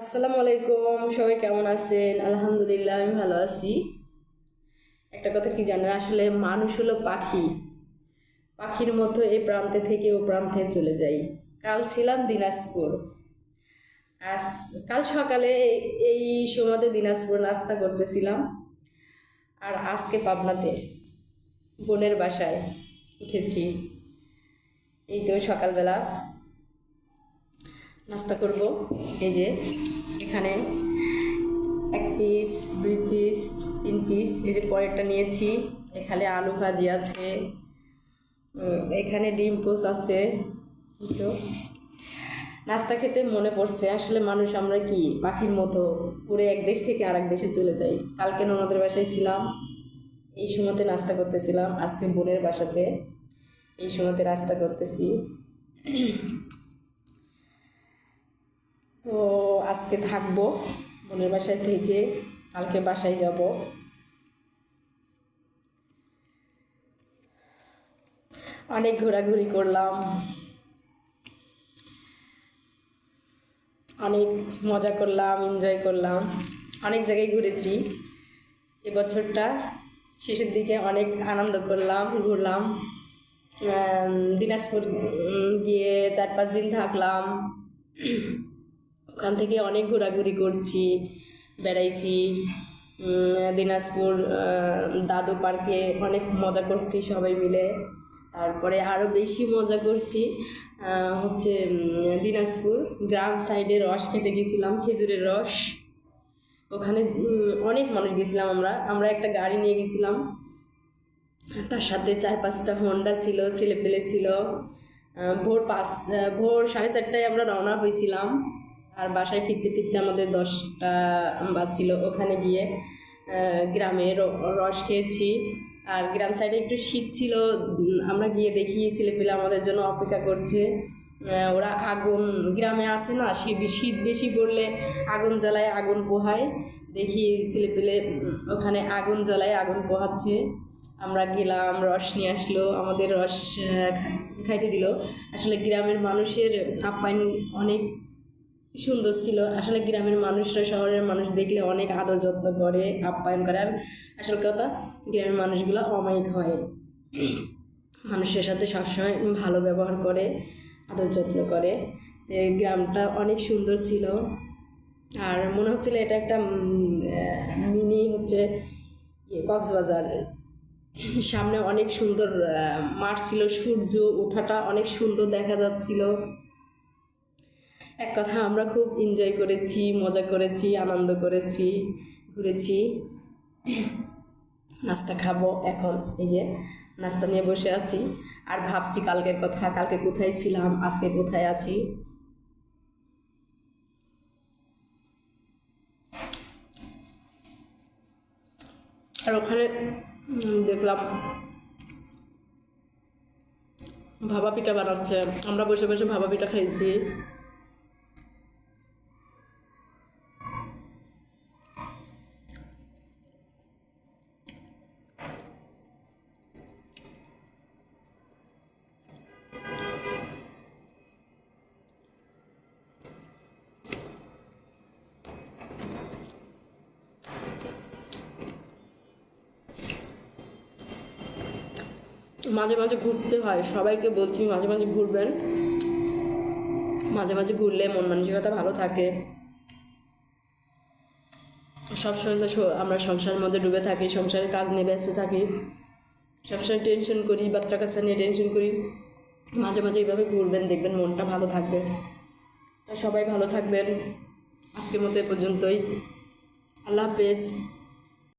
আসসালামু আলাইকুম, সবাই কেমন আছেন? আলহামদুলিল্লাহ, আমি ভালো আছি। একটা কথা কি জানেন, আসলে মানুষ হলো পাখি। পাখির মতো এই প্রান্তে থেকে ও প্রান্তে চলে যাই। কাল ছিলাম দিনাজপুর। আজ, কাল সকালে এই সময়তে দিনাজপুর নাস্তা করতেছিলাম। আর আজকে পাবনাতে বোনের বাসায় উঠেছি। এই তো সকালবেলা। নাস্তা করব। এই যে, এখানে এক পিস দুই পিস তিন পিস এই যে পরেরটা নিয়েছি। এখানে আলু ভাজি আছে। এখানে ডিম পোস আছে। তো নাস্তা খেতে মনে পড়ছে, আসলে মানুষ আমরা কি, পাখির মতো পুরো এক দেশ থেকে আরেক দেশে চলে যাই। কালকে ননদের বাসায় ছিলাম, এই সময়তে নাস্তা করতেছিলাম, আজকে বোনের বাসাতে এই সময়তে নাস্তা করতেছি। তো আজকে থাকব বোনের বাসায় থেকে, কালকে বাসায় যাব। অনেক ঘোরাঘুরি করলাম। অনেক মজা করলাম এনজয় করলাম। অনেক জায়গায় ঘুরেছি। এবছরটা শেষের দিকে অনেক আনন্দ করলাম, ঘুরলাম। দিনাজপুর গিয়ে চার পাঁচ দিন থাকলাম। ওখান থেকে অনেক ঘোরাঘুরি করছি, বেড়াইছি দিনাজপুর দাদু পার্কে অনেক মজা করছি সবাই মিলে। তারপরে আরও বেশি মজা করছি হচ্ছে দিনাজপুর গ্রাম সাইডে রস খেতে গেছিলাম, খেজুরের রস। ওখানে অনেক মানুষ গেছিলাম আমরা আমরা একটা গাড়ি নিয়ে গেছিলাম। তার সাথে চার পাঁচটা হন্ডা ছিল ছেলে। পেলে ছিল ভোর পাঁচ ভোর সাড়ে চারটায় আমরা রওনা হয়েছিলাম। আর বাসায় ফিরতে ফিরতে আমাদের দশটা বাজছিল ওখানে গিয়ে গ্রামে রস খেয়েছি। আর গ্রাম সাইডে একটু শীত ছিল আমরা গিয়ে দেখি ছেলে পেলে আমাদের জন্য অপেক্ষা করছে। ওরা আগুন, গ্রামে আসে না, শীত বেশি পড়লে আগুন জ্বালায়, আগুন পোহায়। দেখি ছেলে পেলে ওখানে আগুন জ্বালায়, আগুন পোহাচ্ছে। আমরা গেলাম, রস নিয়ে আসলো, আমাদের রস খাইতে দিল। আসলে গ্রামের মানুষের আপ্যায়ন অনেক সুন্দর ছিল। আসলে গ্রামের মানুষরা, শহরের মানুষ দেখলে অনেক আদর যত্ন করে, আপ্যায়ন করে। আর আসল কথা, গ্রামের মানুষগুলো অমায়িক হয়। মানুষের সাথে সবসময় ভালো ব্যবহার করে, আদর যত্ন করে। গ্রামটা অনেক সুন্দর ছিল। আর মনে হচ্ছিল এটা একটা মিনি হচ্ছে ইয়ে কক্সবাজার। সামনে অনেক সুন্দর মাঠ ছিল। সূর্য ওঠাটা অনেক সুন্দর দেখা যাচ্ছিল। এক কথা, আমরা খুব এনজয় করেছি, মজা করেছি, আনন্দ করেছি, ঘুরেছি। নাস্তা খাব এখন, এই যে নাস্তা নিয়ে বসে আছি। আর ভাবছি কালকের কথা, কালকে কোথায় ছিলাম, আজকে কোথায় আছি? আর ওখানে দেখলাম ভাবা পিঠা বানাচ্ছে। আমরা বসে বসে ভাবা পিঠা খাইছি। মাঝে মাঝে ঘুরতে হয়, সবাইকে বলছি মাঝে মাঝে ঘুরবেন। মাঝে মাঝে ঘুরলে মন মানসিকতা ভালো থাকে। সবসময় তো আমরা সংসারের মধ্যে ডুবে থাকি, সংসারের কাজ নিয়ে ব্যস্ত থাকি। সবসময় টেনশন করি বাচ্চা কাচ্চা নিয়ে টেনশন করি। মাঝে মাঝে এইভাবে ঘুরবেন, দেখবেন মনটা ভালো থাকবে। সবাই ভালো থাকবেন। আজকের মতো এ পর্যন্তই। আল্লাহ হাফেজ।